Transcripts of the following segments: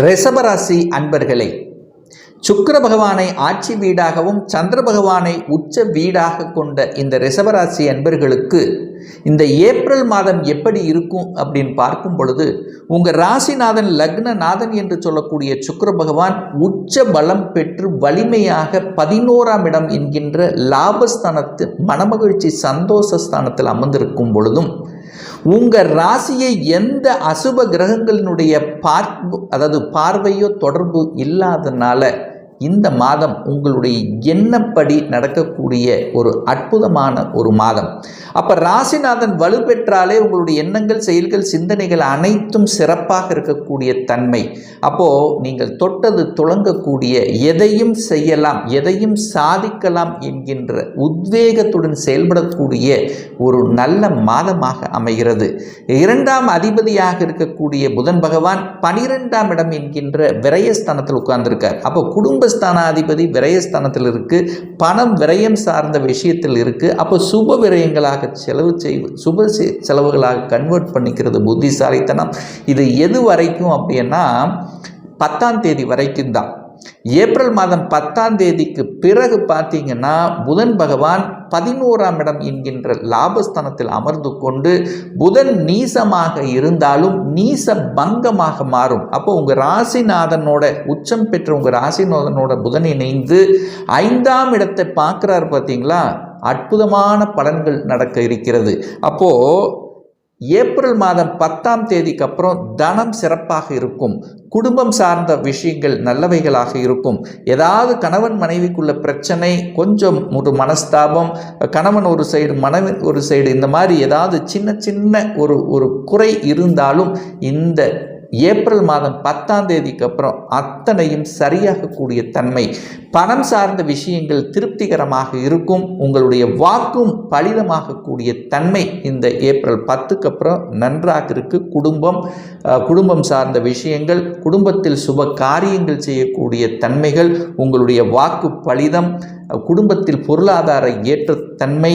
ரிஷபராசி அன்பர்களே சுக்கர பகவானை ஆட்சி வீடாகவும் சந்திர பகவானை உச்ச வீடாக கொண்ட இந்த ரிஷபராசி அன்பர்களுக்கு இந்த ஏப்ரல் மாதம் எப்படி இருக்கும் அப்படின்னு பார்க்கும் பொழுது உங்கள் ராசிநாதன் லக்னநாதன் என்று சொல்லக்கூடிய சுக்கர பகவான் உச்ச பலம் பெற்று வலிமையாக பதினோராம் இடம் என்கின்ற லாபஸ்தானத்து மனமகிழ்ச்சி சந்தோஷ ஸ்தானத்தில் அமர்ந்திருக்கும் பொழுதும் உங்கள் ராசியை எந்த அசுப கிரகங்களினுடைய பார்ப்பு அதாவது பார்வையோ தொடர்பு இல்லாதனால இந்த மாதம் உங்களுடைய எண்ணப்படி நடக்கக்கூடிய ஒரு அற்புதமான ஒரு மாதம். அப்போ ராசிநாதன் வலுப்பெற்றாலே உங்களுடைய எண்ணங்கள் செயல்கள் சிந்தனைகள் அனைத்தும் சிறப்பாக இருக்கக்கூடிய தன்மை. அப்போது நீங்கள் தொட்டது துளங்கக்கூடிய எதையும் செய்யலாம் எதையும் சாதிக்கலாம் என்கின்ற உத்வேகத்துடன் செயல்படக்கூடிய ஒரு நல்ல மாதமாக அமைகிறது. இரண்டாம் அதிபதியாக இருக்கக்கூடிய புதன் பகவான் பனிரெண்டாம் இடம் என்கின்ற விரயஸ்தானத்தில் உட்கார்ந்திருக்கார். அப்போ குடும்ப குடும்பஸ்தானாதிபதி விரயஸ்தானத்தில் இருக்கு பணம் விரயம் சார்ந்த விஷயத்தில் இருக்கு அப்போ சுப விரயங்களாக செலவு செய் சுப செ- செலவுகளாக கன்வெர்ட் பண்ணிக்கிறது புத்திசாலித்தனம். இது எது வரைக்கும் அப்படின்னா பத்தாம் தேதி வரைக்கும் தான் ஏப்ரல் மாதம் பத்தாம் தேதிக்கு பிறகு பார்த்தீங்கன்னா புதன் பகவான் பதினோராம் இடம் என்கின்ற லாபஸ்தானத்தில் அமர்ந்து கொண்டு புதன் நீசமாக இருந்தாலும் நீச பங்கமாக மாறும். அப்போ உங்கள் ராசிநாதனோட உச்சம் பெற்ற உங்கள் ராசிநாதனோட புதன் இணைந்து ஐந்தாம் இடத்தை பார்க்குறாரு பார்த்தீங்களா? அற்புதமான பலன்கள் நடக்க இருக்கிறது. அப்போது ஏப்ரல் மாதம் பத்தாம் தேதிக்கு அப்புறம் தனம் சிறப்பாக இருக்கும். குடும்பம் சார்ந்த விஷயங்கள் நல்லவைகளாக இருக்கும். ஏதாவது கணவன் மனைவிக்குள்ள பிரச்சனை கொஞ்சம் ஒரு மனஸ்தாபம் கணவன் ஒரு சைடு மனைவி ஒரு சைடு இந்த மாதிரி ஏதாவது சின்ன சின்ன ஒரு ஒரு குறை இருந்தாலும் இந்த ஏப்ரல் மாதம் பத்தாம் தேதிக்கு அப்புறம் அத்தனையும் சரியாகக்கூடிய தன்மை. பணம் சார்ந்த விஷயங்கள் திருப்திகரமாக இருக்கும். உங்களுடைய வாக்கும் பலிதமாகக்கூடிய தன்மை இந்த ஏப்ரல் பத்துக்கு அப்புறம் நன்றாக இருக்கு. குடும்பம் குடும்பம் சார்ந்த விஷயங்கள் குடும்பத்தில் சுப காரியங்கள் செய்யக்கூடிய தன்மைகள் உங்களுடைய வாக்கு பலிதம் குடும்பத்தில் பொருளாதார ஏற்றத்தன்மை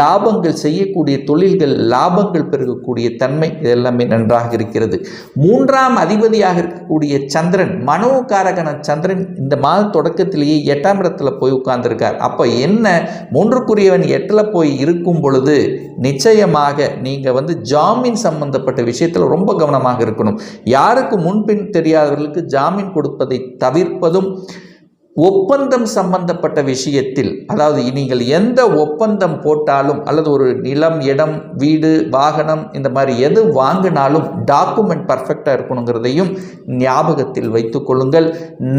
லாபங்கள் செய்யக்கூடிய தொழில்கள் லாபங்கள் பெருகக்கூடிய தன்மை இதெல்லாமே நன்றாக இருக்கிறது. மூன்றாம் அதிபதியாக இருக்கக்கூடிய சந்திரன் மனோகாரகன சந்திரன் இந்த மாத தொடக்கத்திலேயே எட்டாம் இடத்துல போய் உட்கார்ந்துருக்கார். அப்போ என்ன? மூன்றுக்குரியவன் எட்டில் போய் இருக்கும் பொழுது நிச்சயமாக நீங்கள் வந்து ஜாமீன் சம்பந்தப்பட்ட விஷயத்தில் ரொம்ப கவனமாக இருக்கணும். யாருக்கு முன்பின் தெரியாதவர்களுக்கு ஜாமீன் கொடுப்பதை தவிர்ப்பதும் ஒப்பந்தம் சம்பந்தப்பட்ட விஷயத்தில் அதாவது நீங்கள் எந்த ஒப்பந்தம் போட்டாலும் அல்லது ஒரு நிலம் இடம் வீடு வாகனம் இந்த மாதிரி எது வாங்கினாலும் டாக்குமெண்ட் பர்ஃபெக்டாக இருக்கணுங்கிறதையும் ஞாபகத்தில் வைத்து கொள்ளுங்கள்.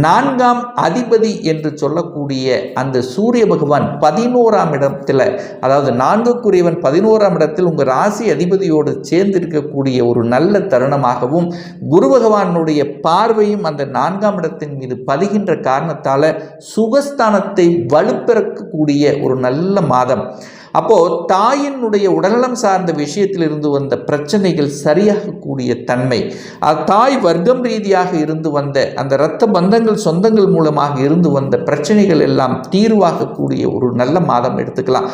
நான்காம் அதிபதி என்று சொல்லக்கூடிய அந்த சூரிய பகவான் பதினோராம் இடத்தில் அதாவது நான்குக்குரியவன் பதினோராம் இடத்தில் உங்கள் ராசி அதிபதியோடு சேர்ந்து இருக்கக்கூடிய ஒரு நல்ல தருணமாகவும் குரு பகவானுடைய பார்வையும் அந்த நான்காம் இடத்தின் மீது பதிகின்ற காரணத்தால் சுகஸ்தானத்தை வலுப்பெறக்கூடிய ஒரு நல்ல மாதம். அப்போ தாயினுடைய உடல்நலம் சார்ந்த விஷயத்திலிருந்து வந்த பிரச்சனைகள் சரியாகக்கூடிய தன்மை. தாய் வர்க்கம் ரீதியாக இருந்து வந்த அந்த இரத்த பந்தங்கள் சொந்தங்கள் மூலமாக இருந்து வந்த பிரச்சனைகள் எல்லாம் தீர்வாகக்கூடிய ஒரு நல்ல மாதம் எடுத்துக்கலாம்.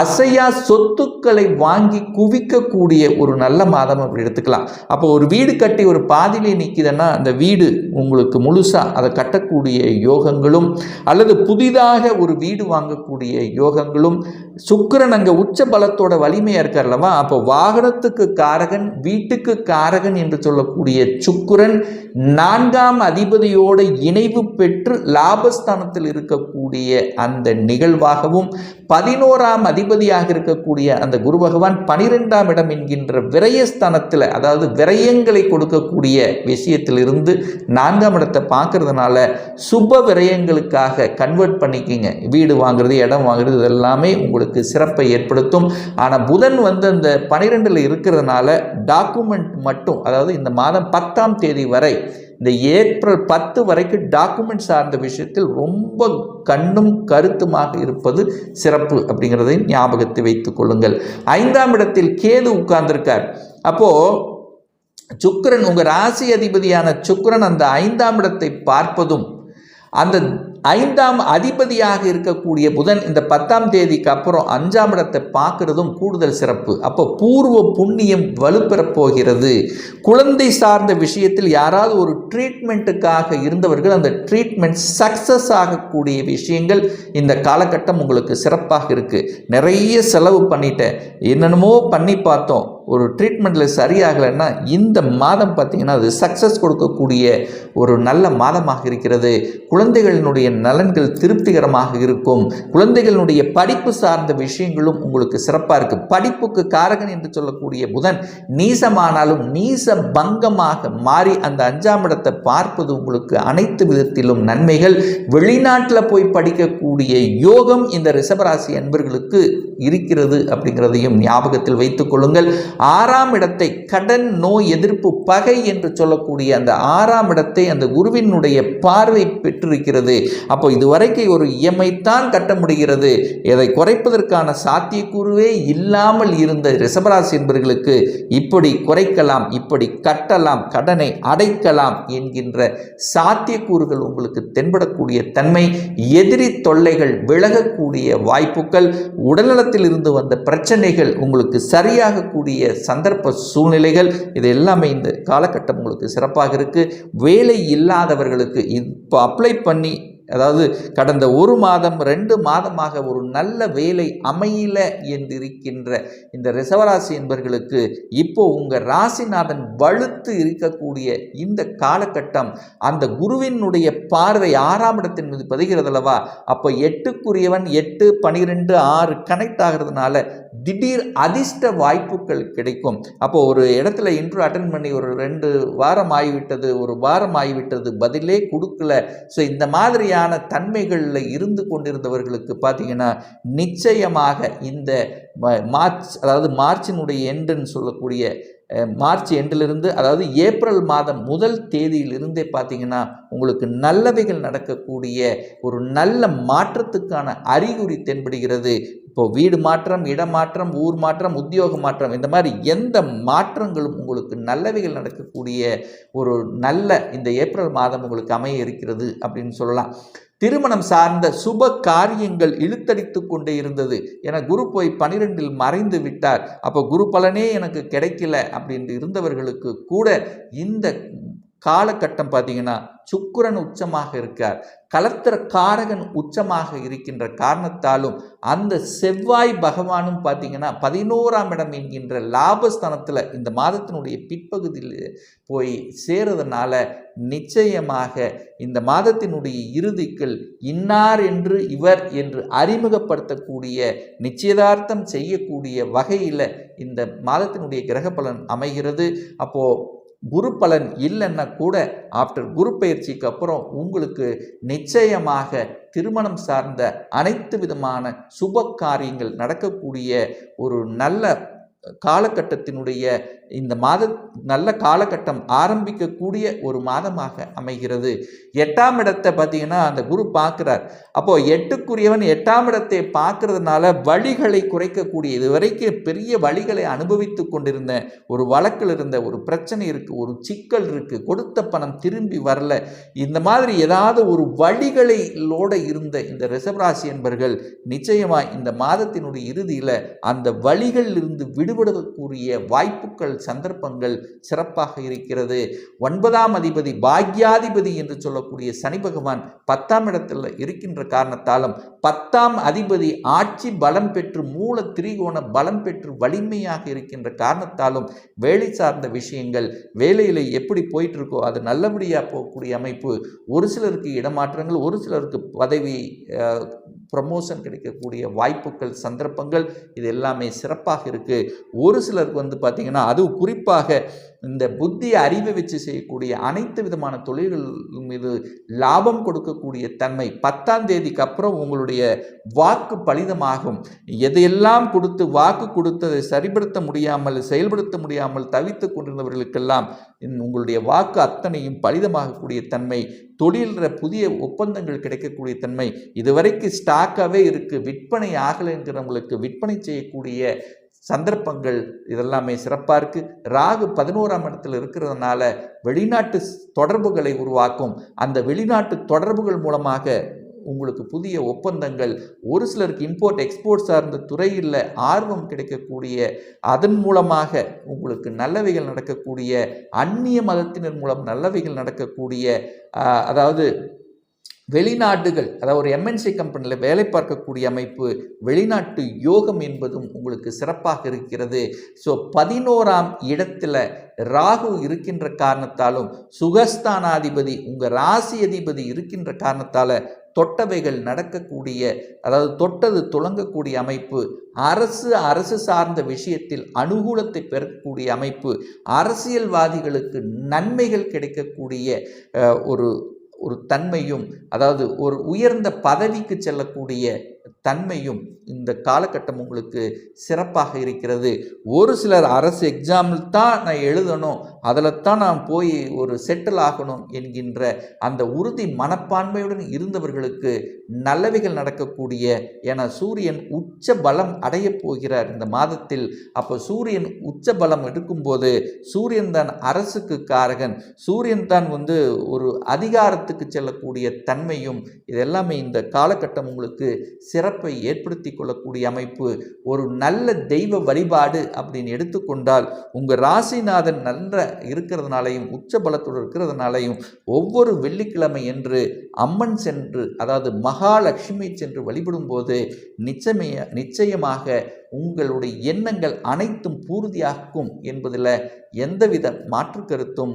அசையா சொத்துக்களை வாங்கி குவிக்கக்கூடிய ஒரு நல்ல மாதம் அப்படி எடுத்துக்கலாம். அப்போ ஒரு வீடு கட்டி ஒரு பாதியிலே நிற்கிதுன்னா அந்த வீடு உங்களுக்கு முழுசாக அதை கட்டக்கூடிய யோகங்களும் அல்லது புதிதாக ஒரு வீடு வாங்கக்கூடிய யோகங்களும் சுக்கிரன் அங்கே உச்ச பலத்தோட வலிமையாக இருக்கார் அல்லவா? அப்போ வாகனத்துக்கு காரகன் வீட்டுக்கு காரகன் என்று சொல்லக்கூடிய சுக்கிரன் நான்காம் அதிபதியோட இணைவு பெற்று லாபஸ்தானத்தில் இருக்கக்கூடிய அந்த நிகழ்வாகவும் பதினோராம் அதிபதியாக இருக்கக்கூடிய அந்த குரு பகவான் பனிரெண்டாம் இடம் என்கின்ற விரயஸ்தானத்தில் அதாவது விரயங்களை கொடுக்கக்கூடிய விஷயத்திலிருந்து நான்காம் இடத்தை பார்க்கறதுனால சுப விரயங்களுக்காக கன்வெர்ட் பண்ணிக்கிங்க. வீடு வாங்குறது இடம் வாங்குறது இதெல்லாமே உங்களுக்கு சிறப்பை ஏற்படுத்தும். ஆனால் புதன் வந்து அந்த பனிரெண்டில் இருக்கிறதுனால டாக்குமெண்ட் மட்டும் அதாவது இந்த மாதம் பத்தாம் தேதி வரை இந்த ஏப்ரல் பத்து வரைக்கும் டாக்குமெண்ட் சார்ந்த விஷயத்தில் ரொம்ப கண்ணும் கருத்துமாக இருப்பது சிறப்பு அப்படிங்கிறதை ஞாபகத்தை வைத்துக் கொள்ளுங்கள். ஐந்தாம் இடத்தில் கேது உட்கார்ந்திருக்கார். அப்போது சுக்கரன் உங்கள் ராசி அதிபதியான சுக்கரன் அந்த ஐந்தாம் இடத்தை பார்ப்பதும் அந்த ஐந்தாம் அதிபதியாக இருக்கக்கூடிய புதன் இந்த பத்தாம் தேதிக்கு அப்புறம் அஞ்சாம் இடத்தை பார்க்கறதும் கூடுதல் சிறப்பு. அப்போ பூர்வ புண்ணியம் வலுப்பெறப் போகிறது. குழந்தை சார்ந்த விஷயத்தில் யாராவது ஒரு ட்ரீட்மெண்ட்டுக்காக இருந்தவர்கள் அந்த ட்ரீட்மெண்ட் சக்ஸஸ் ஆகக்கூடிய விஷயங்கள் இந்த காலகட்டம் உங்களுக்கு சிறப்பாக இருக்குது நிறைய செலவு பண்ணிட்டேன். என்னென்னமோ பண்ணி பார்த்தோம். ஒரு ட்ரீட்மெண்ட்டில் சரியாகலைன்னா இந்த மாதம் பார்த்திங்கன்னா அது சக்ஸஸ் கொடுக்கக்கூடிய ஒரு நல்ல மாதமாக இருக்கிறது. குழந்தைகளினுடைய நலன்கள் திருப்திகரமாக இருக்கும். குழந்தைகளுடைய படிப்பு சார்ந்த விஷயங்களும் உங்களுக்கு சிறப்பாக இருக்குது படிப்புக்கு காரகன் என்று சொல்லக்கூடிய புதன் நீசமானாலும் நீச பங்கமாக மாறி அந்த அஞ்சாம் இடத்தை பார்ப்பது உங்களுக்கு அனைத்து விதத்திலும் நன்மைகள். வெளிநாட்டில் போய் படிக்கக்கூடிய யோகம் இந்த ரிஷபராசி அன்பர்களுக்கு இருக்கிறது அப்படிங்கிறதையும் ஞாபகத்தில் வைத்துக் கொள்ளுங்கள். ஆறாம் இடத்தை கடன் நோய் எதிர்ப்பு பகை என்று சொல்லக்கூடிய அந்த ஆறாம் இடத்தை அந்த குருவினுடைய பார்வை பெற்றிருக்கிறது. அப்போ இதுவரைக்கும் ஒரு இயமைத்தான் கட்ட முடிகிறது. இதை குறைப்பதற்கான சாத்தியக்கூறுவே இல்லாமல் இருந்த ரிஷபராசி என்பவர்களுக்கு இப்படி குறைக்கலாம் இப்படி கட்டலாம் கடனை அடைக்கலாம் என்கின்ற சாத்தியக்கூறுகள் உங்களுக்கு தென்படக்கூடிய தன்மை எதிரி தொல்லைகள் விலகக்கூடிய வாய்ப்புகள் குடும்பத்தில் இருந்து வந்த பிரச்சனைகள் உங்களுக்கு சரியாகக்கூடிய சந்தர்ப்ப சூழ்நிலைகள் இது எல்லாமே இந்த காலகட்டம் உங்களுக்கு சிறப்பாக இருக்குது வேலை இல்லாதவர்களுக்கு இப்போ அப்ளை பண்ணி அதாவது கடந்த ஒரு மாதம் ரெண்டு மாதமாக ஒரு நல்ல வேலை அமையல என்று இருக்கின்ற இந்த ரிசவராசி என்பர்களுக்கு இப்போ உங்கள் ராசிநாதன் வலுத்து இருக்கக்கூடிய இந்த காலகட்டம் அந்த குருவினுடைய பார்வை ஆறாம் இடத்தின் மீது பதிகிறது அல்லவா அப்போ எட்டுக்குரியவன் எட்டு பனிரெண்டு ஆறு கனெக்ட் ஆகிறதுனால திடீர் அதிர்ஷ்ட வாய்ப்புகள் கிடைக்கும். அப்போ ஒரு இடத்துல இன்ட்ரோ அட்டன் பண்ணி ஒரு ரெண்டு வாரம் ஆகிவிட்டது ஒரு வாரம் ஆகிவிட்டது பதிலே கொடுக்கல. ஸோ இந்த மாதிரியான தன்மைகளில் இருந்து கொண்டிருந்தவர்களுக்கு பார்த்தீங்கன்னா நிச்சயமாக இந்த ம- மார்ச் அதாவது மார்ச்சினுடைய எண்டுன்னு சொல்லக்கூடிய மார்ச் எண்டிலிருந்து அதாவது ஏப்ரல் மாதம் முதல் தேதியிலிருந்தே பார்த்தீங்கன்னா உங்களுக்கு நல்லவைகள் நடக்கக்கூடிய ஒரு நல்ல மாற்றத்துக்கான அறிகுறி தென்படுகிறது. இப்போ வீடு மாற்றம் இடமாற்றம் ஊர் மாற்றம் உத்தியோக மாற்றம் இந்த மாதிரி எந்த மாற்றங்களும் உங்களுக்கு நல்லவைகள் நடக்கக்கூடிய ஒரு நல்ல இந்த ஏப்ரல் மாதம் உங்களுக்கு அமைய இருக்கிறது அப்படின்னு சொல்லலாம். திருமணம் சார்ந்த சுப காரியங்கள் இழுத்தடித்து கொண்டே இருந்தது. என குரு போய் பனிரெண்டில் மறைந்து விட்டார். அப்போ குரு பலனே எனக்கு கிடைக்கல அப்படின்னு இருந்தவர்களுக்கு கூட இந்த காலகட்டம் பார்த்தீங்கன்னா சுக்கிரன் உச்சமாக இருக்கார். கலத்திர காரகன் உச்சமாக இருக்கின்ற காரணத்தாலும் அந்த செவ்வாய் பகவானும் பார்த்தீங்கன்னா பதினோராம் இடம் என்கின்ற லாபஸ்தானத்தில் இந்த மாதத்தினுடைய பிற்பகுதியில் போய் சேருறதுனால நிச்சயமாக இந்த மாதத்தினுடைய இறுதிக்குள் இன்னார் என்று இவர் என்று அறிமுகப்படுத்தக்கூடிய நிச்சயதார்த்தம் செய்யக்கூடிய வகையில் இந்த மாதத்தினுடைய கிரக பலன் அமைகிறது. அப்போது குரு பலன் இல்லைன்னா கூட ஆஃப்டர் குரு பயிற்சிக்கு அப்புறம் உங்களுக்கு நிச்சயமாக திருமணம் சார்ந்த அனைத்து விதமான சுப காரியங்கள் நடக்கக்கூடிய ஒரு நல்ல காலகட்டத்தினுடைய இந்த மாத நல்ல காலகட்டம் ஆரம்பிக்கக்கூடிய ஒரு மாதமாக அமைகிறது. எட்டாம் இடத்தை பார்த்தீங்கன்னா அந்த குரு பார்க்குறார். அப்போது எட்டுக்குரியவன் எட்டாம் இடத்தை பார்க்கறதுனால வழிகளை குறைக்கக்கூடிய இது வரைக்கும் பெரிய வழிகளை அனுபவித்து கொண்டிருந்த ஒரு வழக்கில் இருந்த ஒரு பிரச்சனை இருக்குது ஒரு சிக்கல் இருக்குது கொடுத்த பணம் திரும்பி வரல. இந்த மாதிரி ஏதாவது ஒரு வழிகளோட இருந்த இந்த ரிஷபராசி என்பர்கள் நிச்சயமாக இந்த மாதத்தினுடைய இறுதியில் அந்த வழிகளில் இருந்து விடுபடக்கூடிய வாய்ப்புகள் சந்தர்ப்பங்கள் சிறப்பாக இருக்கிறது. ஒன்பதாம் அதிபதி பாக்யாதிபதி என்று சொல்லக்கூடிய சனி பகவான் பத்தாம் இடத்தில் இருக்கின்ற காரணத்தாலும் பத்தாம் அதிபதி ஆட்சி பலம் பெற்று மூல திரிகோண பலம் பெற்று வலிமையாக இருக்கின்ற காரணத்தாலும் வேலை சார்ந்த விஷயங்கள் வேலையில் எப்படி போயிட்டு இருக்கோ அது நல்லபடியாக போகக்கூடிய அமைப்பு ஒரு சிலருக்கு இடமாற்றங்கள் ஒரு சிலருக்கு பதவி ப்ரமோஷன் கிடைக்கக்கூடிய வாய்ப்புகள் சந்தர்ப்பங்கள் இது எல்லாமே சிறப்பாக இருக்குது ஒரு சிலருக்கு வந்து பார்த்திங்கன்னா அதுவும் குறிப்பாக இந்த புத்தி அறிவை வச்சு செய்யக்கூடிய அனைத்து விதமான தொழில்கள் மீது லாபம் கொடுக்கக்கூடிய தன்மை பத்தாம் தேதிக்கு அப்புறம் உங்களுடைய வாக்கு பலிதமாகும். எதையெல்லாம் கொடுத்து வாக்கு கொடுத்ததை சரிப்படுத்த முடியாமல் செயல்படுத்த முடியாமல் தவித்து கொண்டிருந்தவர்களுக்கெல்லாம் உங்களுடைய வாக்கு அத்தனையும் பலிதமாகக்கூடிய தன்மை தொழிலில் புதிய ஒப்பந்தங்கள் கிடைக்கக்கூடிய தன்மை இதுவரைக்கும் ஸ்டாக்காகவே இருக்குது விற்பனை ஆகலைங்கிறவங்களுக்கு விற்பனை செய்யக்கூடிய சந்தர்ப்பங்கள் இதெல்லாமே சிறப்பாக இருக்குது ராகு பதினோராம் இடத்துல இருக்கிறதுனால வெளிநாட்டு தொடர்புகளை உருவாக்கும். அந்த வெளிநாட்டு தொடர்புகள் மூலமாக உங்களுக்கு புதிய ஒப்பந்தங்கள் ஒரு சிலருக்கு இம்போர்ட் எக்ஸ்போர்ட் சார்ந்த துறையில் ஆர்வம் கிடைக்கக்கூடிய அதன் மூலமாக உங்களுக்கு நல்லவைகள் நடக்கக்கூடிய அந்நிய மதத்தினர் மூலம் நல்லவைகள் நடக்கக்கூடிய அதாவது வெளிநாடுகள் அதாவது ஒரு எம்என்சி கம்பெனியில் வேலை பார்க்கக்கூடிய அமைப்பு வெளிநாட்டு யோகம் என்பதும் உங்களுக்கு சிறப்பாக இருக்கிறது. ஸோ பதினோராம் இடத்துல ராகு இருக்கின்ற காரணத்தாலும் சுகஸ்தானாதிபதி உங்கள் ராசி அதிபதி இருக்கின்ற காரணத்தால் தொட்டவைகள் நடக்கக்கூடிய அதாவது தொட்டது துளங்கக்கூடிய அமைப்பு அரசு அரசு சார்ந்த விஷயத்தில் அனுகூலத்தை பெறக்கூடிய அமைப்பு அரசியல்வாதிகளுக்கு நன்மைகள் கிடைக்கக்கூடிய ஒரு ஒரு தன்மையும் அதாவது ஒரு உயர்ந்த பதவிக்கு செல்லக்கூடிய தன்மையும் இந்த காலகட்டம் உங்களுக்கு சிறப்பாக இருக்கிறது. ஒரு சிலர் அரசு எக்ஸாமில் தான் நான் எழுதணும் அதில் தான் நான் போய் ஒரு செட்டில் ஆகணும் என்கின்ற அந்த உறுதி மனப்பான்மையுடன் இருந்தவர்களுக்கு நல்லவைகள் நடக்கக்கூடிய என சூரியன் உச்ச பலம் அடைய போகிறார் இந்த மாதத்தில். அப்போ சூரியன் உச்ச பலம் எடுக்கும்போது சூரியன் தான் அரசுக்கு காரகன் சூரியன் தான் வந்து ஒரு அதிகாரத்துக்கு செல்லக்கூடிய தன்மையும் இதெல்லாமே இந்த காலகட்டம் உங்களுக்கு சிறப்பை ஏற்படுத்தி கொள்ளக்கூடிய அமைப்பு ஒரு நல்ல தெய்வ வழிபாடு அப்படின்னு எடுத்துக்கொண்டால் உங்கள் ராசிநாதன் நல்ல இருக்கிறதுனாலையும் உச்ச பலத்தோடு இருக்கிறதுனாலையும் ஒவ்வொரு வெள்ளிக்கிழமை என்று அம்மன் சென்று அதாவது மகாலட்சுமி சென்று வழிபடும்போது நிச்சயமைய நிச்சயமாக உங்களுடைய எண்ணங்கள் அனைத்தும் பூர்த்தியாகும் என்பதில் எந்தவித மாற்று கருத்தும்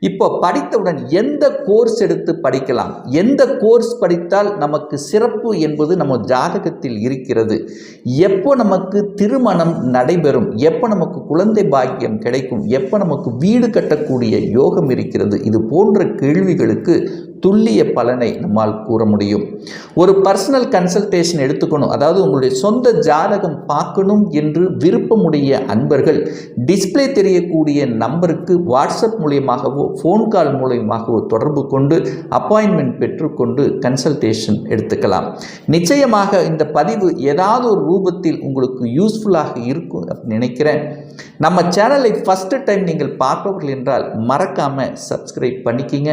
இப்போ படித்தவுடன் எந்த கோர்ஸ் எடுத்து படிக்கலாம்? எந்த கோர்ஸ் படித்தால் நமக்கு சிறப்பு என்பது நம்ம ஜாதகத்தில் இருக்கிறது. எப்போ நமக்கு திருமணம் நடைபெறும்? எப்போ நமக்கு குழந்தை பாக்கியம் கிடைக்கும்? எப்போ நமக்கு வீடு கட்டக்கூடிய யோகம் இருக்கிறது? இது போன்ற கேள்விகளுக்கு துல்லிய பலனை நம்மால் கூற முடியும். ஒரு பர்சனல் கன்சல்டேஷன் எடுத்துக்கணும். அதாவது உங்களுடைய சொந்த ஜாதகம் பார்க்கணும் என்று விருப்பமுடைய அன்பர்கள் டிஸ்ப்ளே தெரியக்கூடிய நம்பருக்கு வாட்ஸ்அப் மூலியமாகவோ ஃபோன் கால் மூலியமாகவோ தொடர்பு கொண்டு அப்பாயின்மெண்ட் பெற்றுக்கொண்டு கன்சல்டேஷன் எடுத்துக்கலாம். நிச்சயமாக இந்த பதிவு ஏதாவது ஒரு ரூபத்தில் உங்களுக்கு யூஸ்ஃபுல்லாக இருக்கும் நினைக்கிறேன். நம்ம சேனலை ஃபஸ்ட்டு டைம் நீங்கள் பார்ப்பவர்கள் என்றால் மறக்காமல் சப்ஸ்கிரைப் பண்ணிக்கிங்க.